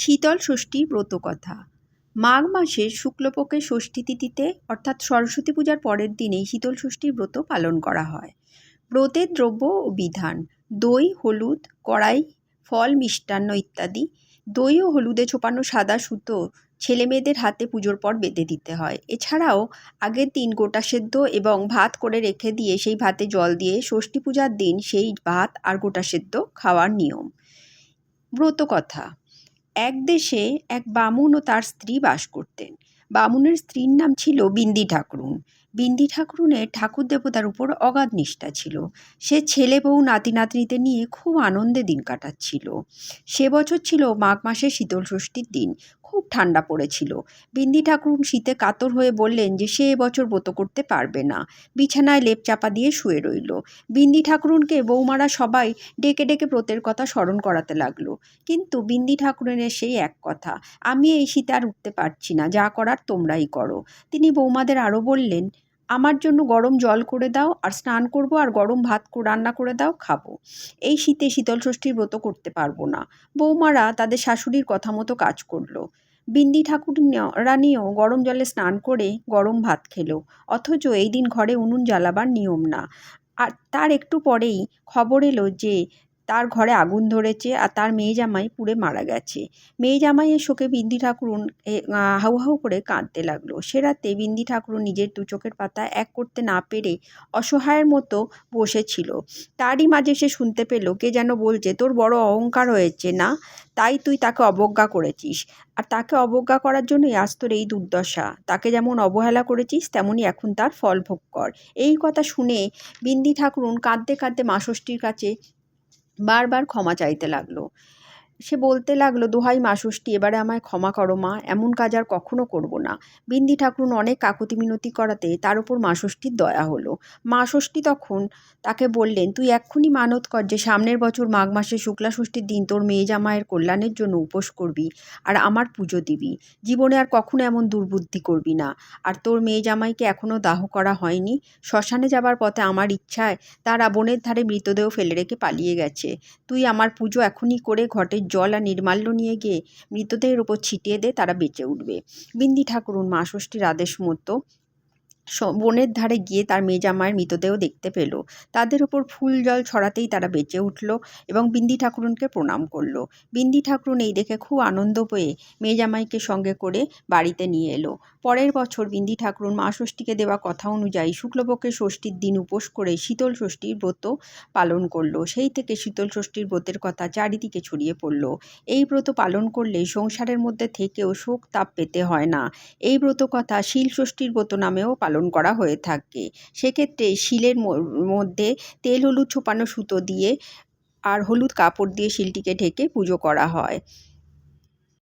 শীতল ষষ্ঠীর ব্রতকথা মাঘ মাসের শুক্লপক্ষের ষষ্ঠী তিথিতে, অর্থাৎ সরস্বতী পূজার পরের দিনেই শীতল ষষ্ঠীর ব্রত পালন করা হয়। ব্রতের দ্রব্য ও বিধান, দই, হলুদ, কড়াই, ফল, মিষ্টান্ন ইত্যাদি। দই ও হলুদে ছোপানো সাদা সুতো ছেলেমেয়েদের হাতে পুজোর পর বেঁধে দিতে হয়। এছাড়াও আগের দিন গোটা সেদ্ধ এবং ভাত করে রেখে দিয়ে সেই ভাতে জল দিয়ে ষষ্ঠী পূজার দিন সেই ভাত আর গোটা সেদ্ধ খাওয়ার নিয়ম। ব্রতকথা এক দেশে এক বামুন ও তার স্ত্রী বাস করতেন। বামুনের স্ত্রীর নাম ছিল বিন্দি ঠাকুরুন। বিন্দি ঠাকুরুনের ঠাকুর দেবতার উপর অগাধ নিষ্ঠা ছিল। সে ছেলে বউ নাতি নাতনিতে নিয়ে খুব আনন্দে দিন কাটাচ্ছিল। সে বছর ছিল মাঘ মাসের শীতল ষষ্ঠীর দিন। খুব ঠান্ডা পড়েছিল। বিন্দি ঠাকুরুন শীতে কাতর হয়ে বললেন যে, সে এবছর ব্রত করতে পারবে না। বিছানায় লেপ চাপা দিয়ে শুয়ে রইল। বিন্দি ঠাকুরুনকে বৌমারা সবাই ডেকে ডেকে ব্রতের কথা স্মরণ করাতে লাগল। কিন্তু বিন্দি ঠাকুরনের সেই এক কথা, আমি এই শীতে আর উঠতে পারছি না, যা করার তোমরাই করো। তিনি বৌমাদের আরও বললেন আমার জন্য গরম জল করে দাও আর স্নান করব আর গরম ভাত রান্না করে দাও, খাব। এই শীতে শীতল ষষ্ঠীর ব্রত করতে পারব না। বৌমারা তাদের শাশুড়ির কথা মতো কাজ করল। বিন্দি ঠাকুর রানীও গরম জলে স্নান করে গরম ভাত খেলো। অথচ এই দিন ঘরে উনুন জ্বালাবার নিয়ম না। আর তার একটু পরেই খবর এলো যে তার ঘরে আগুন ধরেছে আর তার মেয়ে জামাই পুড়ে মারা গেছে। মেয়ে জামাইয়ের শোকে বিন্দি ঠাকুরুন হাউ হাউ করে কাঁদতে লাগল। সে রাতে বিন্দি ঠাকুরুন নিজের দু চোখের পাতা এক করতে না পেরে অসহায়ের মতো বসেছিল। তারই মাঝে সে শুনতে পেল, কে যেন বলছে, তোর বড় অহংকার হয়েছে না? তাই তুই তাকে অবজ্ঞা করেছিস। আর তাকে অবজ্ঞা করার জন্যই আজ তোর এই দুর্দশা। তাকে যেমন অবহেলা করেছিস, তেমনই এখন তার ফল ভোগ কর। এই কথা শুনে বিন্দি ঠাকুরুন কাঁদতে কাঁদতে মা ষষ্ঠীর কাছে বারবার ক্ষমা চাইতে লাগল। সে বলতে লাগল, দোহাই মা ষষ্ঠী, এবারে আমায় ক্ষমা করো মা, এমন কাজ আর কখনো করব না। বিন্দি ঠাকুরুন অনেক কাকুতি মিনতি করাতে তার উপর মা ষষ্ঠীর দয়া হলো। মা ষষ্ঠী তখন তাকে বললেন, তুই এক্ষুনি মানত কর যে সামনের বছর মাঘ মাসে শুক্লা ষষ্ঠীর দিন তোর মেয়ে জামাইয়ের কল্যাণের জন্য উপোস করবি আর আমার পুজো দিবি। জীবনে আর কখনো এমন দুর্বুদ্ধি করবি না। আর তোর মেয়ে জামাইকে এখনও দাহ করা হয়নি। শ্মশানে যাবার পথে আমার ইচ্ছায় তারা বনের ধারে মৃতদেহ ফেলে রেখে পালিয়ে গেছে। তুই আমার পুজো এখনই করে ঘটের জল আর নির্মাল্য নিয়ে গিয়ে মৃতদেহের ওপর ছিটিয়ে দে তারা বেঁচে উঠবে। বিন্দি ঠাকুরুন, মা ষষ্ঠীর আদেশ মতো বনের ধারে গিয়ে তার মেজামায়ের মৃতদেহ দেখতে পেল। তাদের উপর ফুল জল ছড়াতেই তারা বেঁচে উঠল এবং বিন্দি ঠাকুরুনকে প্রণাম করল। বিন্দি ঠাকুরুন এই দেখে খুব আনন্দ পেয়ে মেজামাইকে সঙ্গে করে বাড়িতে নিয়ে এলো। পরের বছর বিন্দি ঠাকুরুন মা ষষ্ঠীকে দেওয়া কথা অনুযায়ী শুক্লপক্ষের ষষ্ঠীর দিন উপোস করে শীতল ষষ্ঠীর ব্রত পালন করল। সেই থেকে শীতল ষষ্ঠীর ব্রতের কথা চারিদিকে ছড়িয়ে পড়ল। এই ব্রত পালন করলে সংসারের মধ্যে থেকেও শোক তাপ পেতে হয় না। এই ব্রত কথা শিল ষষ্ঠীর ব্রত নামেও পালন করা হয়ে থাকে। সেক্ষেত্রে শিলের মধ্যে তেল হলুদ ছোপানো সুতো দিয়ে আর হলুদ কাপড় দিয়ে শিলটিকে ঢেকে পুজো করা হয়।